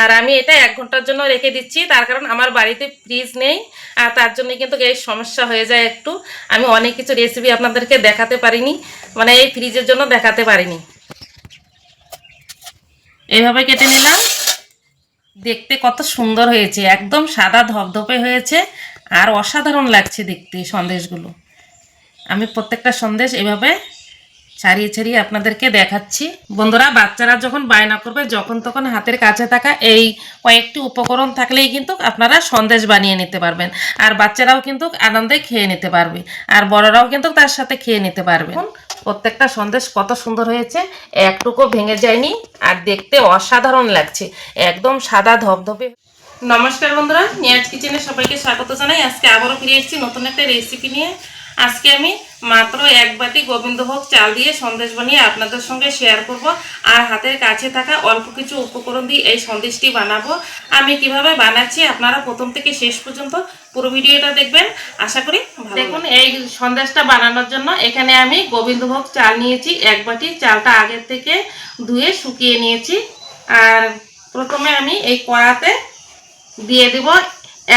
আর আমি এটা এক ঘণ্টার জন্য রেখে দিচ্ছি। তার কারণ আমার বাড়িতে ফ্রিজ নেই, আর তার জন্য কিন্তু এই সমস্যা হয়ে যায় একটু। আমি অনেক কিছু রেসিপি আপনাদেরকে দেখাতে পারিনি মানে এই ফ্রিজের জন্য দেখাতে পারিনি। এইভাবে কেটে নিলাম। দেখতে কত সুন্দর হয়েছে, একদম সাদা ধপধপে হয়েছে, আর অসাধারণ লাগছে দেখতে সন্দেশগুলো। আমি প্রত্যেকটা সন্দেশ এভাবে ছাড়িয়ে ছাড়িয়ে আপনাদেরকে দেখাচ্ছি। বন্ধুরা, বাচ্চারা যখন বায়না করবে, যখন তখন হাতের কাছে থাকা এই কয়েকটি উপকরণ থাকলেই কিন্তু আপনারা সন্দেশ বানিয়ে নিতে পারবেন। আর বাচ্চারাও কিন্তু আনন্দে খেয়ে নিতে পারবে। আর বড়রাও কিন্তু তার সাথে খেয়ে নিতে পারবে। প্রত্যেকটা সন্দেশ কত সুন্দর হয়েছে। একটুকু ভেঙে যায়নি, আর দেখতে অসাধারণ লাগছে। একদম সাদা ধবধবে। নমস্কার বন্ধুরা, নিয়াজ কিচেনে সবাইকে স্বাগত জানাই। আজকে আবারও ফিরে এসেছি নতুন একটা রেসিপি নিয়ে। আজকে আমি মাত্র এক বাটি গোবিন্দভোগ চাল দিয়ে সন্দেশ বানিয়ে আপনাদের সঙ্গে শেয়ার করব। আর হাতের কাছে থাকা অল্প কিছু উপকরণ দিয়ে এই সন্দেশটি বানাবো। আমি কীভাবে বানাচ্ছি আপনারা প্রথম থেকে শেষ পর্যন্ত পুরো ভিডিওটা দেখবেন। আশা করি দেখুন, এই সন্দেশটা বানানোর জন্য এখানে আমি গোবিন্দভোগ চাল নিয়েছি। এক বাটি চালটা আগের থেকে ধুয়ে শুকিয়ে নিয়েছি। আর প্রথমে আমি এই কড়াতে দিয়ে দেব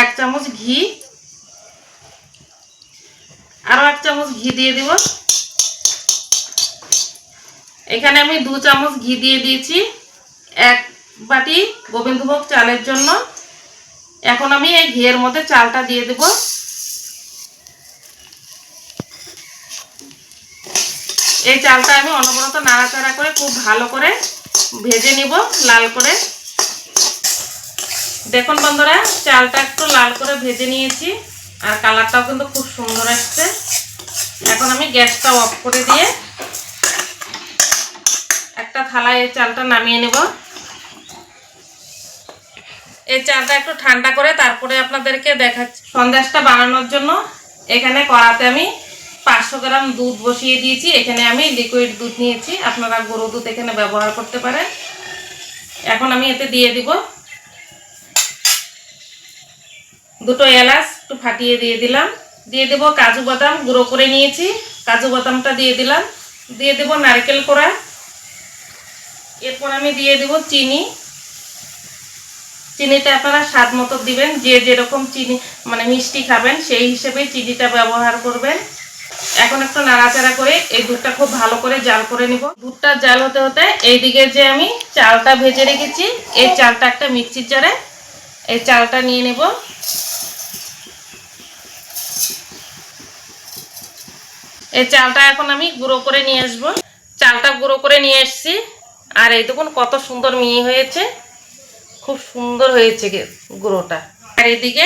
এক চামচ ঘি। আরও এক চামচ ঘি দিয়ে দিব। এখানে আমি দু চামচ ঘি দিয়ে দিয়েছি। এক বাটি গোবিন্দভোগ চালের জন্য। এখন আমি এই ঘিয়ের মধ্যে চালটা দিয়ে দেব। এই চালটা আমি অনবরত নাড়াচাড়া করে খুব ভালো করে ভেজে নিব, লাল করে। দেখুন বন্ধুরা, চালটা একটু লাল করে ভেজে নিয়েছি। আর কালারটাও কিন্তু খুব সুন্দর আসছে। এখন আমি গ্যাসটা অফ করে দিয়ে একটা থালায় এই চালটা নামিয়ে নেব। এই চালটা একটু ঠান্ডা করে তারপরে আপনাদেরকে দেখাচ্ছি, সন্দেশটা বানানোর জন্য। এখানে কড়াতে আমি পাঁচশো গ্রাম দুধ বসিয়ে দিয়েছি। এখানে আমি লিকুইড দুধ নিয়েছি। আপনারা গরু দুধ এখানে ব্যবহার করতে পারেন। এখন আমি এতে দিয়ে দিব দুটো এলাচ একটু ফাটিয়ে দিয়ে দিলাম। দিয়ে দেব কাজু বাদাম, গুঁড়ো করে নিয়েছি। কাজু বাদামটা দিয়ে দিলাম। দিয়ে দেব নারকেল কোড়া। এরপর আমি দিয়ে দেব চিনি। চিনিটা আপনারা স্বাদ মতো দিবেন। যে যেরকম চিনি মানে মিষ্টি খাবেন, সেই হিসেবে চিনিটা ব্যবহার করবেন। এখন একটু নাড়াচাড়া করে এই দুধটা খুব ভালো করে জাল করে নিব। দুধটা জাল হতে হতে এইদিকে যে আমি চালটা ভেজে রেখেছি, এই চালটা একটা মিক্সির জারে এই চালটা নিয়ে নেব। এই চালটা এখন আমি গুঁড়ো করে নিয়ে আসব। চালটা গুঁড়ো করে নিয়ে এসছি। আর এই দেখুন কত সুন্দর মিহি হয়েছে। খুব সুন্দর হয়েছে গুঁড়োটা। আর এদিকে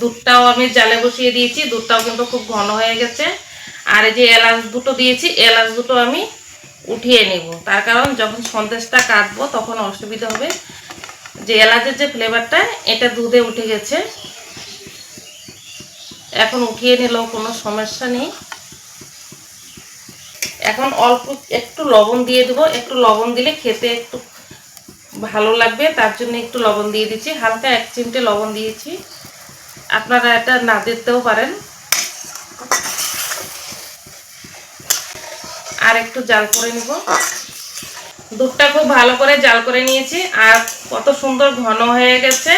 দুধটাও আমি জালে বসিয়ে দিয়েছি। দুধটাও কিন্তু খুব ঘন হয়ে গেছে। আর এই যে এলাচ দুটো দিয়েছি, এলাচ দুটো আমি উঠিয়ে নেব। তার কারণ যখন সন্দেশটা কাটবো তখন অসুবিধা হবে। যে এলাচের যে ফ্লেভারটা এটা দুধে উঠে গেছে। এখন উঠিয়ে নিলেও কোনো সমস্যা নেই। এখন অল্প একটু লবণ দিয়ে দেবো। একটু লবণ দিলে খেতে একটু ভালো লাগবে, তার জন্য একটু লবণ দিয়ে দিচ্ছি। হালকা এক চিমটে লবণ দিয়েছি। আপনারা এটা না দিতেও পারেন। আর একটু জাল করে নিব। দুধটা খুব ভালো করে জাল করে নিয়েছি, আর কত সুন্দর ঘন হয়ে গেছে।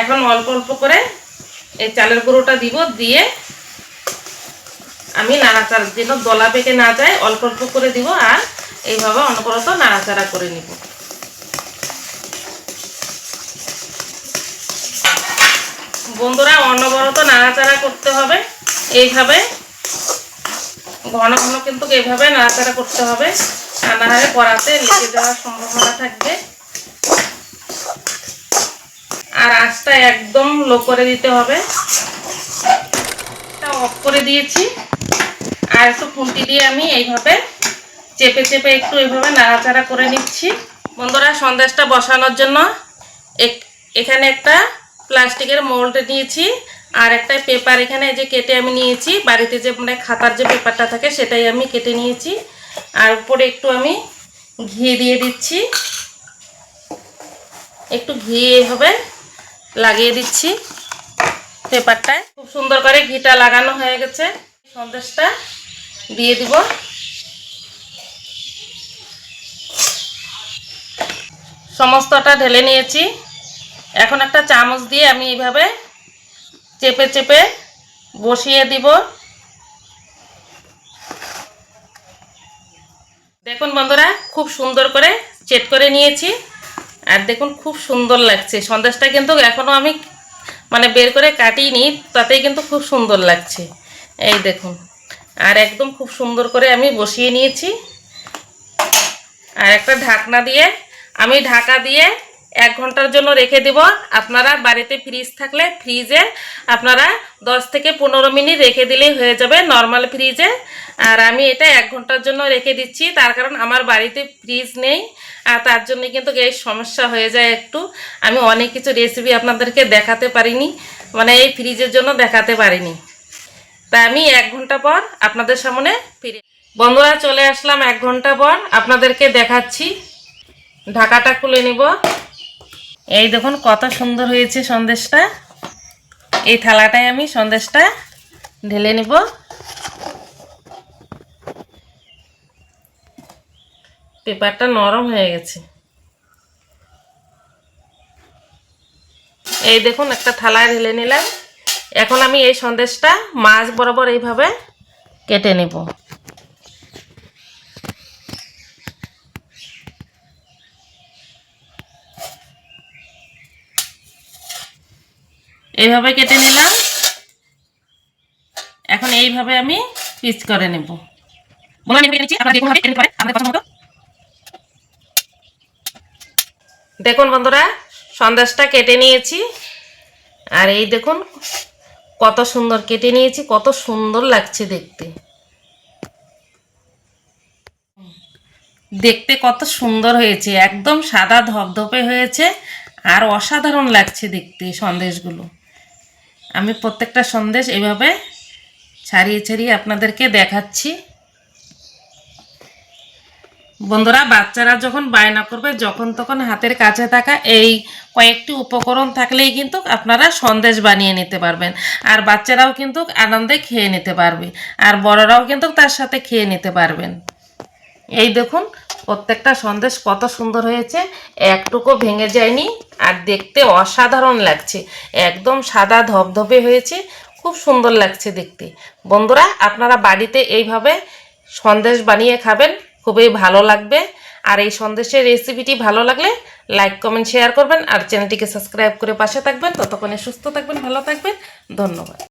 এখন অল্প অল্প করে এই চালের গুঁড়োটা দিব, দিয়ে আমি নাড়াচাড়া যেন দলা পেকে না যায়, অল্প অল্প করে দিব আর এইভাবে অনবরত নাড়াচাড়া করে নিব। বন্ধুরা, অনবরত নাড়াচাড়া করতে হবে। এইভাবে, ঘন ঘন কিন্তু এইভাবে নাড়াচাড়া করতে হবে, আর না হলে কড়াতে লেগে যাওয়ার সম্ভাবনা থাকবে। আর আঁচটা একদম লো করে দিতে হবে। অফ করে দিয়েছি। আর একটু খুন্তি দিয়ে আমি এইভাবে চেপে চেপে একটু এইভাবে নাড়াচাড়া করে নিচ্ছি। বন্ধুরা, সন্দেশটা বসানোর জন্য এখানে একটা প্লাস্টিকের মোল্ড নিয়েছি আর একটা পেপার এখানে যে কেটে আমি নিয়েছি। বাড়িতে যে মানে খাতার যে পেপারটা থাকে সেটাই আমি কেটে নিয়েছি। আর উপরে একটু আমি ঘি দিয়ে দিচ্ছি। একটু ঘি এইভাবে লাগিয়ে দিচ্ছি পেপারটায়। খুব সুন্দর করে ঘিটা লাগানো হয়ে গেছে। সন্দেশটা দিয়ে দিব। সমস্তটা ঢেলে নিয়েছি। এখন একটা চামচ দিয়ে আমি এইভাবে চেপে চেপে বসিয়ে দিব। দেখুন বন্ধুরা, খুব সুন্দর করে চেট করে নিয়েছি। আর দেখুন, খুব সুন্দর লাগছে। সন্দেশটা কিন্তু এখনও আমি মানে বের করে কাটিনি তাতেই কিন্তু খুব সুন্দর লাগছে। এই দেখুন। আর একদম খুব সুন্দর করে আমি বসিয়ে নিয়েছি। আর একটা ঢাকনা দিয়ে আমি ঢাকা দিয়ে এক ঘণ্টার জন্য রেখে দেব। আপনারা বাড়িতে ফ্রিজ থাকলে ফ্রিজে আপনারা দশ থেকে পনেরো মিনিট রেখে দিলেই হয়ে যাবে নর্মাল ফ্রিজে। আর আমি এটা এক ঘণ্টার জন্য রেখে দিচ্ছি। তার কারণ আমার বাড়িতে ফ্রিজ নেই, আর তার জন্য কিন্তু এই সমস্যা হয়ে যায় একটু। আমি অনেক কিছু রেসিপি আপনাদেরকে দেখাতে পারিনি মানে এই ফ্রিজের জন্য দেখাতে পারিনি। তাই আমি এক ঘণ্টা পর আপনাদের সামনে ফিরে বন্ধুরা চলে আসলাম এক ঘণ্টা পর আপনাদেরকে দেখাচ্ছি। ঢাকাটা খুলে নিব। এই দেখুন কত সুন্দর হয়েছে সন্দেশটা। এই থালাটায় আমি সন্দেশটা ঢেলে নিব। পেপারটা নরম হয়ে গেছে। এই দেখুন একটা থালায় ঢেলে নিলাম। এখন আমি এই সন্দেশটা মাছ বরাবর এইভাবে কেটে নেব। এইভাবে কেটে নিলাম। এখন এইভাবে আমি পিচ করে নেব। দেখুন বন্ধুরা, সন্দেশটা কেটে নিয়েছি। আর এই দেখুন কত সুন্দর কেটে নিয়েছি, কত সুন্দর লাগছে দেখতে। দেখতে কত সুন্দর হয়েছে, একদম সাদা ধপধপে হয়েছে, আর অসাধারণ লাগছে দেখতে সন্দেশগুলো। আমি প্রত্যেকটা সন্দেশ এভাবে ছাড়িয়ে ছাড়িয়ে আপনাদেরকে দেখাচ্ছি। বন্ধুরা, বাচ্চারা যখন বায়না করবে, যখন তখন হাতের কাছে থাকা এই কয়েকটি উপকরণ থাকলেই কিন্তু আপনারা সন্দেশ বানিয়ে নিতে পারবেন। আর বাচ্চারাও কিন্তু আনন্দে খেয়ে নিতে পারবে। আর বড়রাও কিন্তু তার সাথে খেয়ে নিতে পারবেন। এই দেখুন, প্রত্যেকটা সন্দেশ কত সুন্দর হয়েছে। একটুকু ভেঙে যায়নি, আর দেখতে অসাধারণ লাগছে। একদম সাদা ধপধপে হয়েছে, খুব সুন্দর লাগছে দেখতে। বন্ধুরা, আপনারা বাড়িতে এইভাবে সন্দেশ বানিয়ে খাবেন। খুবই ভালো লাগবে। আর এই সন্দেশের রেসিপিটি ভালো লাগলে লাইক কমেন্ট শেয়ার করবেন আর চ্যানেলটিকে সাবস্ক্রাইব করে পাশে থাকবেন। ততক্ষণে সুস্থ থাকবেন, ভালো থাকবেন। ধন্যবাদ।